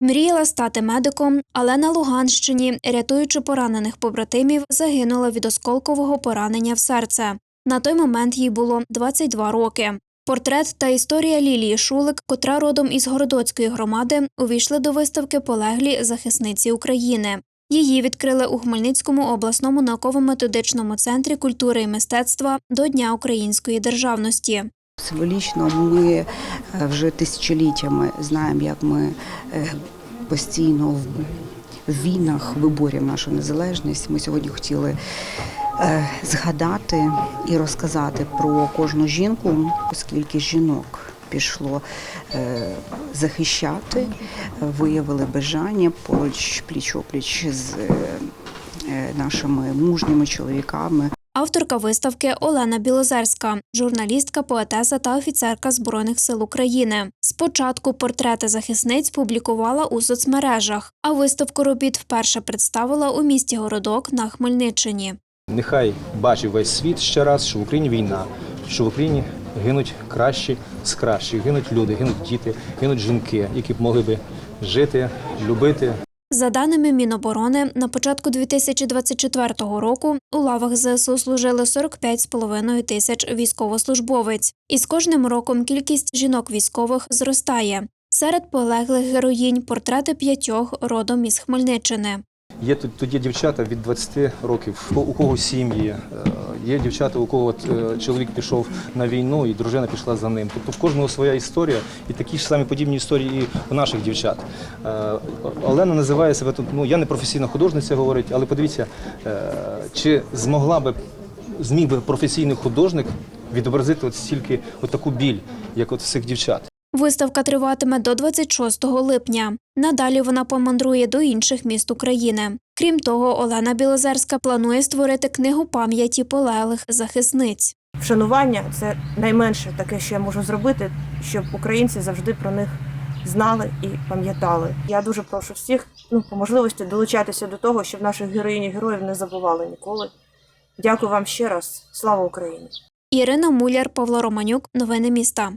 Мріяла стати медиком, але на Луганщині, рятуючи поранених побратимів, загинула від осколкового поранення в серце. На той момент їй було 22 роки. Портрет та історія Лілії Шулик, котра родом із Городоцької громади, увійшли до виставки полеглі захисниці України. Її відкрили у Хмельницькому обласному науково-методичному центрі культури і мистецтва до Дня української державності. Символічно ми е, вже тисячоліттями знаємо, як ми е, постійно в- війнах виборюємо нашу незалежність. Ми сьогодні хотіли е, згадати і розказати про кожну жінку, оскільки жінок пішло захищати, виявили бажання поруч пліч-опліч з нашими мужніми чоловіками. Авторка виставки Олена Білозерська, журналістка, поетеса та офіцерка Збройних сил України. Спочатку портрети захисниць публікувала у соцмережах, а виставку робіт вперше представила у місті Городок на Хмельниччині. Нехай бачить весь світ ще раз, що в Україні війна, що в Україні гинуть кращі з кращих, гинуть люди, гинуть діти, гинуть жінки, які б могли би жити, любити, За даними Міноборони, на початку 2024 року у лавах ЗСУ служили 45,5 тисяч військовослужбовець. І з кожним роком кількість жінок військових зростає. Серед полеглих героїнь портрети п'ятьох родом із Хмельниччини. Є тут, є дівчата від 20 років, у кого сім'ї, е, є дівчата, у кого е, чоловік пішов на війну і дружина пішла за ним. Тобто в кожного своя історія, і такі ж самі подібні історії і у наших дівчат. Е, Олена називає себе тут. Ну я не професійна художниця, говорить, але подивіться, чи змогла би зміг би професійний художник відобразити от стільки от таку біль, як от цих дівчат. Виставка триватиме до 26 липня. Надалі вона помандрує до інших міст України. Крім того, Олена Білозерська планує створити книгу пам'яті полеглих захисниць. Вшанування це найменше таке, що я можу зробити, щоб українці завжди про них знали і пам'ятали. Я дуже прошу всіх, ну по можливості долучатися до того, щоб наших героїнь і героїв не забували ніколи. Дякую вам ще раз. Слава Україні! Ірина Муляр, Павло Романюк. Новини міста.